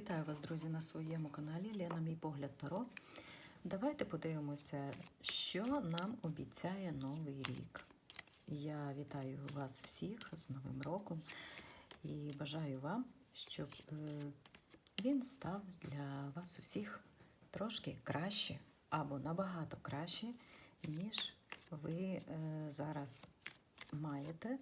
Вітаю вас, друзі, на своєму каналі Лена Мій погляд Таро. Давайте подивимося, що нам обіцяє новий рік. Я вітаю вас всіх з Новим роком і бажаю вам, щоб е, він став для вас усіх трошки краще або набагато краще, ніж ви е, зараз маєте.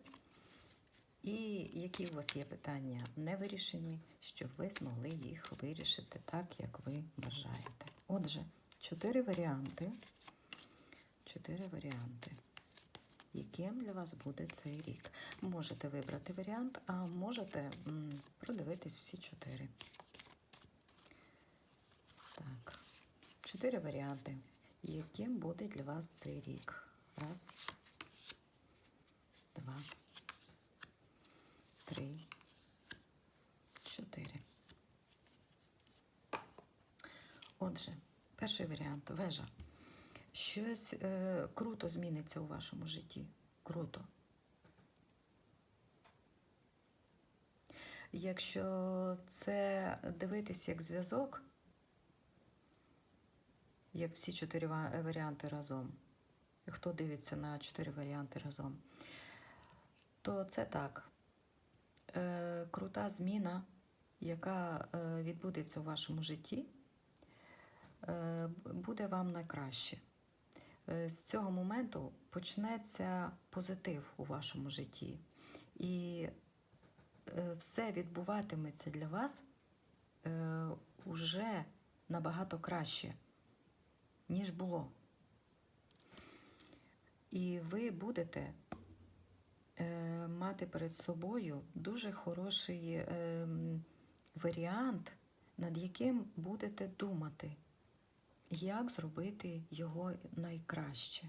І які у вас є питання не вирішені, щоб ви змогли їх вирішити так, як ви бажаєте. Отже, чотири варіанти. Чотири варіанти. Яким для вас буде цей рік? Можете вибрати варіант, а можете продивитись всі чотири. Так. Чотири варіанти. Яким буде для вас цей рік? Раз, два три, чотири. Отже, перший варіант вежа. Щось е, круто зміниться у вашому житті. Круто. Якщо це дивитись як зв'язок, як всі чотири варіанти разом, хто дивиться на чотири варіанти разом, то це так е, крута зміна, яка е, відбудеться у вашому житті, е, буде вам на краще. Е, з цього моменту почнеться позитив у вашому житті. І е, все відбуватиметься для вас е, уже набагато краще, ніж було. І ви будете мати перед собою дуже хороший е, варіант, над яким будете думати, як зробити його найкраще.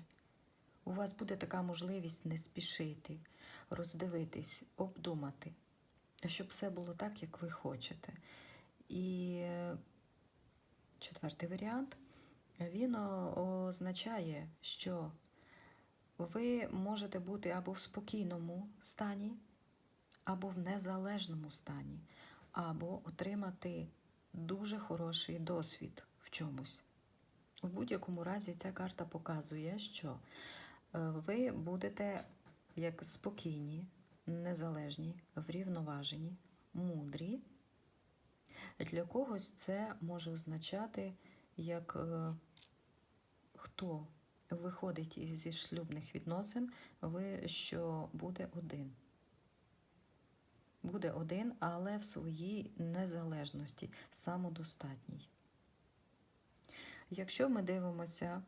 У вас буде така можливість не спішити, роздивитись, обдумати, щоб все було так, як ви хочете. І е, четвертий варіант він означає, що ви можете бути або в спокійному стані, або в незалежному стані, або отримати дуже хороший досвід в чомусь. У будь-якому разі ця карта показує, що е, ви будете як спокійні, незалежні, врівноважені, мудрі. Для когось це може означати, як е, хто виходить зі шлюбних відносин, ви що буде один. Буде один, але в своїй незалежності, самодостатній. Якщо ми дивимося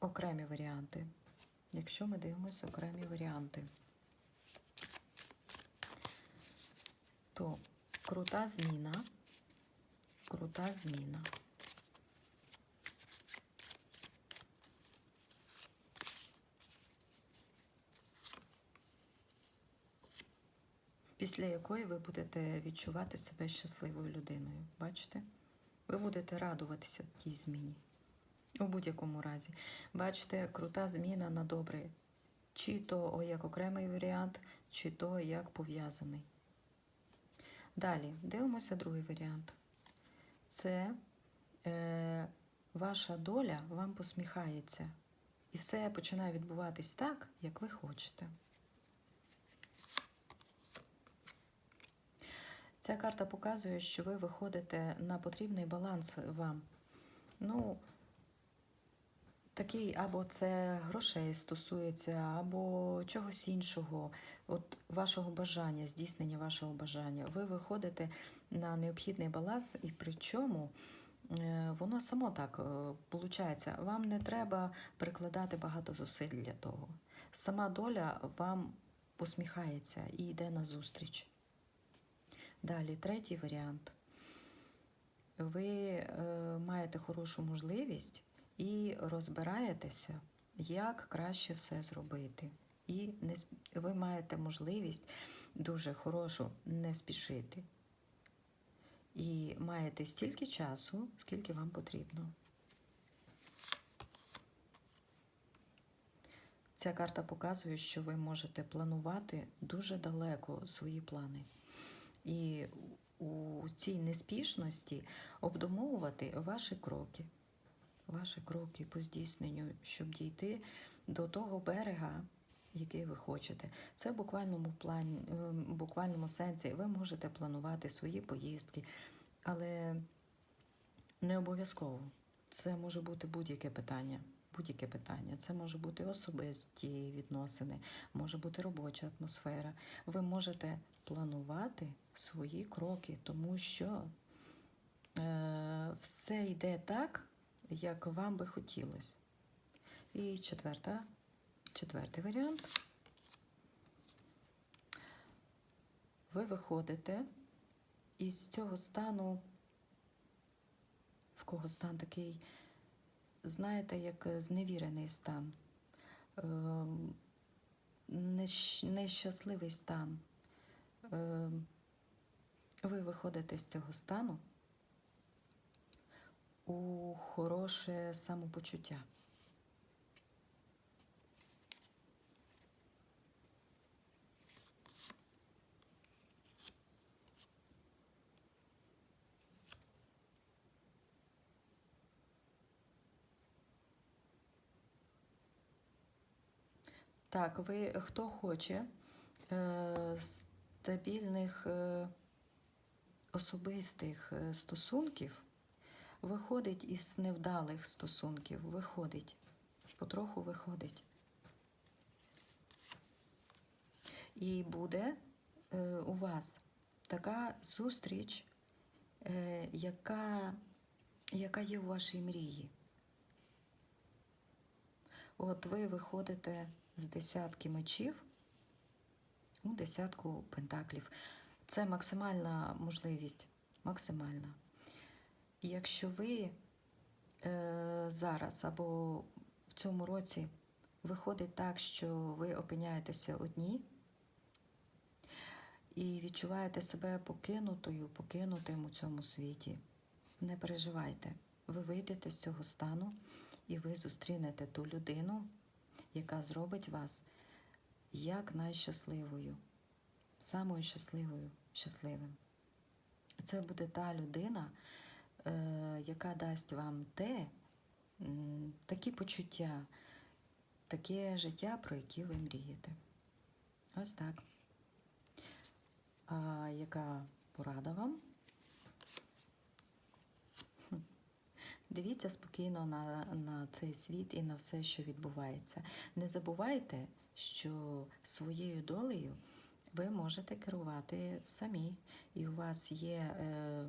окремі варіанти, якщо ми дивимося окремі варіанти, то крута зміна, крута зміна. Після якої ви будете відчувати себе щасливою людиною. Бачите? Ви будете радуватися тій зміні. У будь-якому разі. Бачите, крута зміна на добре. Чи то як окремий варіант, чи то як пов'язаний. Далі дивимося другий варіант. Це е, ваша доля вам посміхається. І все починає відбуватись так, як ви хочете. Ця карта показує, що ви виходите на потрібний баланс вам. Ну, такий або це грошей стосується, або чогось іншого, от вашого бажання, здійснення вашого бажання. Ви виходите на необхідний баланс, і причому е, воно само так виходить. Вам не треба прикладати багато зусиль для того. Сама доля вам посміхається і йде назустріч. Далі, третій варіант. Ви е, маєте хорошу можливість і розбираєтеся, як краще все зробити. І не, ви маєте можливість дуже хорошу не спішити. І маєте стільки часу, скільки вам потрібно. Ця карта показує, що ви можете планувати дуже далеко свої плани. І у цій неспішності обдумовувати ваші кроки, ваші кроки по здійсненню, щоб дійти до того берега, який ви хочете. Це в буквальному плані, е, в буквальному сенсі ви можете планувати свої поїздки, але не обов'язково. Це може бути будь-яке питання. Будь-яке питання. Це може бути особисті відносини, може бути робоча атмосфера. Ви можете планувати свої кроки, тому що е, все йде так, як вам би хотілося. І четверта, четвертий варіант. Ви виходите із цього стану, в кого стан такий, знаєте, як зневірений стан, е, нещасливий стан. Е, Ви виходите з цього стану у хороше самопочуття. Так, ви хто хоче е, стабільних е, особистих е, стосунків, виходить із невдалих стосунків, виходить, потроху виходить. І буде у вас така зустріч, яка, яка є у вашій мрії. От ви виходите з десятки мечів у десятку пентаклів. Це максимальна можливість. Максимальна. І Якщо ви е, зараз або в цьому році виходить так, що ви опиняєтеся одні і відчуваєте себе покинутою, покинутим у цьому світі, не переживайте. Ви вийдете з цього стану і ви зустрінете ту людину, яка зробить вас як найщасливою, самою щасливою, щасливим. Це буде та людина, е, яка дасть вам те, такі почуття, таке життя, про які ви мрієте. Ось так. А яка порада вам? Дивіться спокійно на, на цей світ і на все, що відбувається. Не забувайте, що своєю долею ви можете керувати самі, і у вас є е,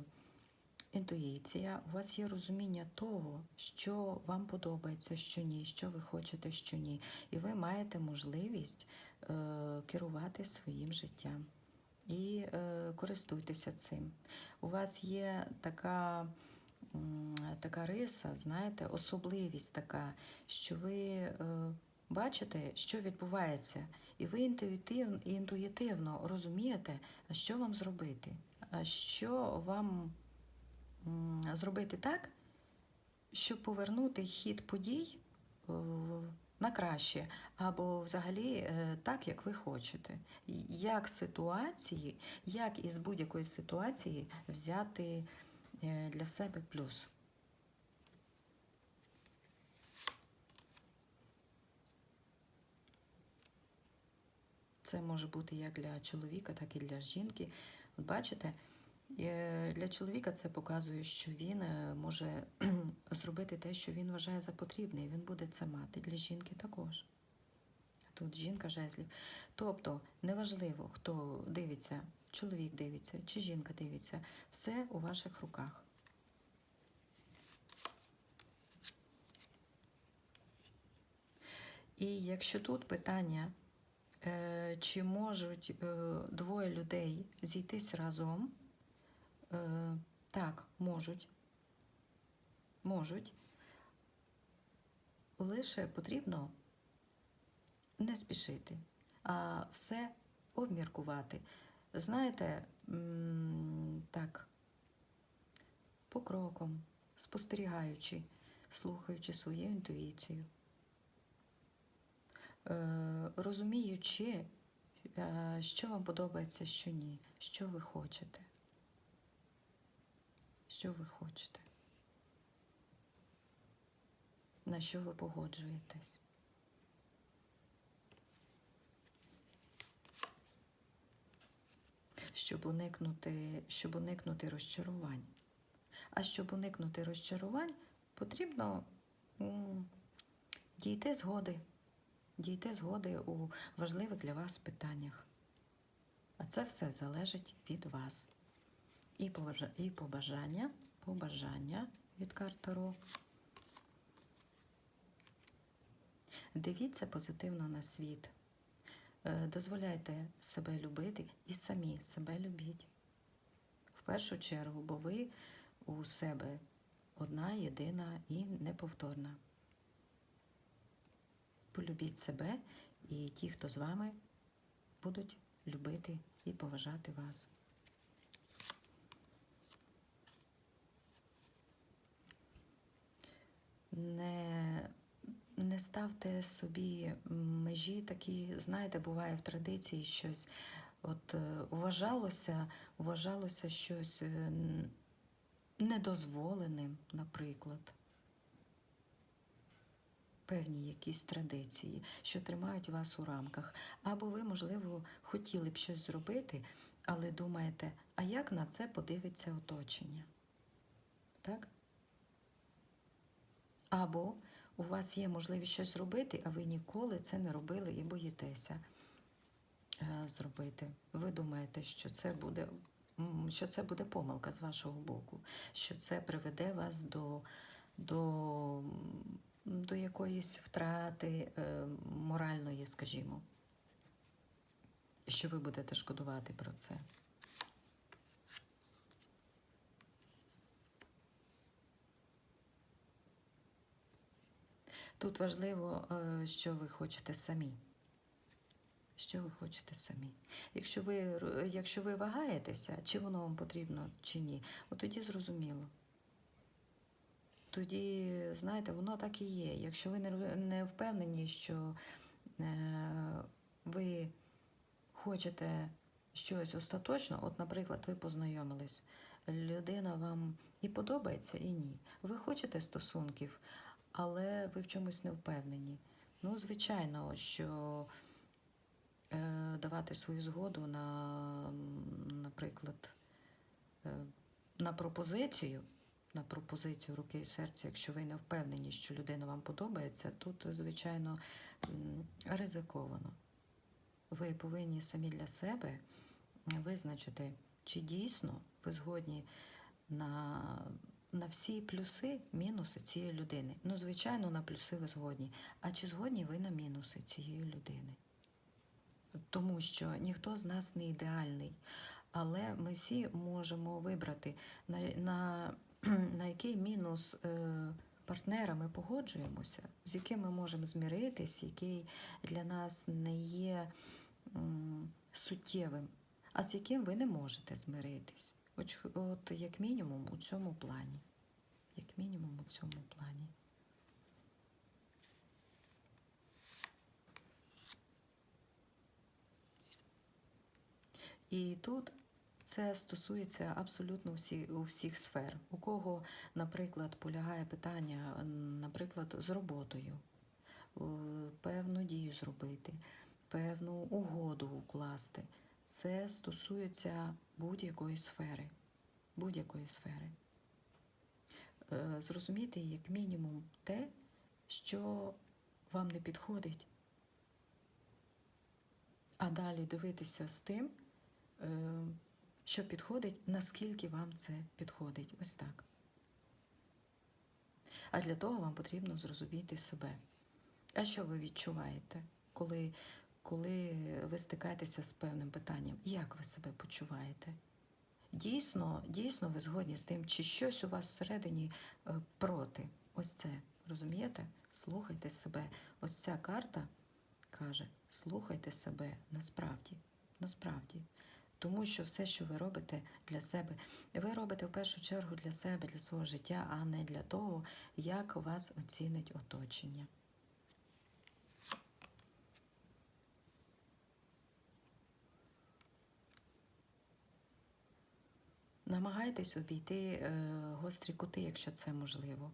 інтуїція, у вас є розуміння того, що вам подобається, що ні, що ви хочете, що ні. І ви маєте можливість е, керувати своїм життям. І е, користуйтеся цим. У вас є така така риса, знаєте, особливість така, що ви е, бачите, що відбувається, і ви інтуїтивно, інтуїтивно розумієте, що вам зробити, що вам зробити так, щоб повернути хід подій е, на краще, або взагалі е, так, як ви хочете. Як ситуації, як із будь-якої ситуації взяти для себе плюс. Це може бути як для чоловіка, так і для жінки. Бачите, е, для чоловіка це показує, що він е, може зробити те, що він вважає за потрібне, і він буде це мати. Для жінки також. Тут жінка жезлів. Тобто, неважливо, хто дивиться, чоловік дивиться чи жінка дивиться, все у ваших руках. І якщо тут питання, е, чи можуть е, двоє людей зійтись разом, е, так, можуть. Можуть. Лише потрібно не спішити, а все обміркувати. Знаєте, так, по крокам, спостерігаючи, слухаючи свою інтуїцію, е, розуміючи, е, що вам подобається, що ні, що ви хочете. Що ви хочете? На що ви погоджуєтесь? Щоб уникнути, щоб уникнути розчарувань. А щоб уникнути розчарувань, потрібно дійти згоди, дійти згоди у важливих для вас питаннях. А це все залежить від вас. І побажа- і побажання, побажання від карт Таро. Дивіться позитивно на світ. Е, Дозволяйте себе любити і самі себе любіть. В першу чергу, бо ви у себе одна, єдина і неповторна. Полюбіть себе, і ті, хто з вами, будуть любити і поважати вас. Не, ставте собі межі такі, знаєте, буває в традиції щось. От е, вважалося, вважалося щось е, недозволеним, наприклад. Певні якісь традиції, що тримають вас у рамках. Або ви, можливо, хотіли б щось зробити, але думаєте, а як на це подивиться оточення? Так? Або у вас є можливість щось робити, а ви ніколи це не робили і боїтеся е, зробити. Ви думаєте, що це буде, що це буде помилка з вашого боку, що це приведе вас до, до, до якоїсь втрати е, моральної, скажімо, що ви будете шкодувати про це. Тут важливо, е, що ви хочете самі. Що ви хочете самі? Якщо ви, якщо ви вагаєтеся, чи воно вам потрібно, чи ні, от тоді зрозуміло. Тоді, знаєте, воно так і є. Якщо ви не, не впевнені, що е, ви хочете щось остаточно, от, наприклад, ви познайомились, людина вам і подобається, і ні. Ви хочете стосунків, але ви в чомусь не впевнені. Ну, звичайно, що е, давати свою згоду на, наприклад, е, на пропозицію, на пропозицію руки і серця, якщо ви не впевнені, що людина вам подобається, тут, звичайно, ризиковано. Ви повинні самі для себе визначити, чи дійсно ви згодні на, на всі плюси, мінуси цієї людини. Ну, звичайно, на плюси ви згодні. А чи згодні ви на мінуси цієї людини? Тому що ніхто з нас не ідеальний, але ми всі можемо вибрати, на, на, на який мінус е, партнера ми погоджуємося, з яким ми можемо зміритись, який для нас не є м, суттєвим, а з яким ви не можете змиритись. От, от як мінімум у цьому плані. Як мінімум у цьому плані. І тут це стосується абсолютно всі, у всіх сфер. У кого, наприклад, полягає питання, наприклад, з роботою, е, певну дію зробити, певну угоду укласти. Це стосується будь-якої сфери. Будь-якої сфери. Е, Зрозуміти, як мінімум, те, що вам не підходить, а далі дивитися з тим, е, що підходить, наскільки вам це підходить. Ось так. А для того вам потрібно зрозуміти себе. А що ви відчуваєте, коли, коли ви стикаєтеся з певним питанням? Як ви себе почуваєте? Дійсно, дійсно ви згодні з тим, чи щось у вас всередині е, проти. Ось це, розумієте? Слухайте себе. Ось ця карта каже: слухайте себе насправді. Насправді. Тому що все, що ви робите для себе, ви робите в першу чергу для себе, для свого життя, а не для того, як вас оцінить оточення. Намагайтесь обійти е, гострі кути, якщо це можливо.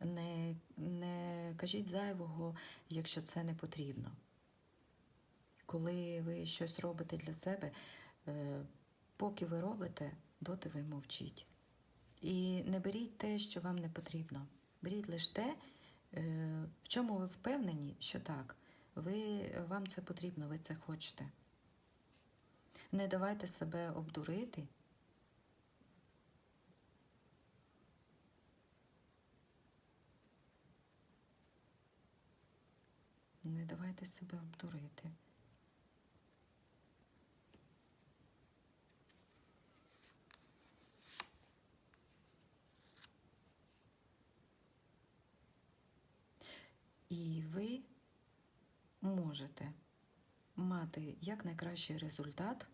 Не, не кажіть зайвого, якщо це не потрібно. Коли ви щось робите для себе, е, поки ви робите, доти ви мовчіть. І не беріть те, що вам не потрібно. Беріть лише те, е, в чому ви впевнені, що так, ви, вам це потрібно, ви це хочете. Не давайте себе обдурити. Не давайте себе обдурити. І ви можете мати якнайкращий результат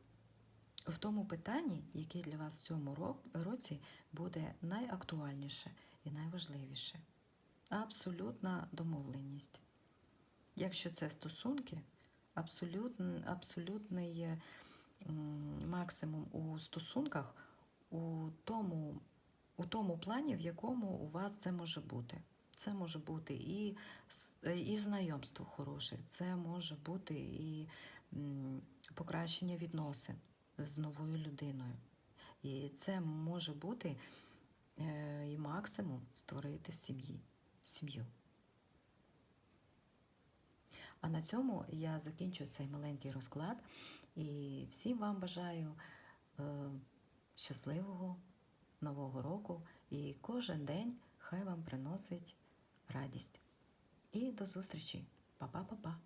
в тому питанні, яке для вас в цьому році буде найактуальніше і найважливіше. Абсолютна домовленість. Якщо це стосунки, абсолютн, абсолютний е, максимум у стосунках у тому, у тому плані, в якому у вас це може бути. Це може бути і, е, і знайомство хороше, це може бути і покращення відносин з новою людиною. І це може бути е, і максимум створити сім'ї, сім'ю. А на цьому я закінчу цей маленький розклад і всім вам бажаю е, щасливого нового року і кожен день хай вам приносить радість. І до зустрічі. Па-па-па-па.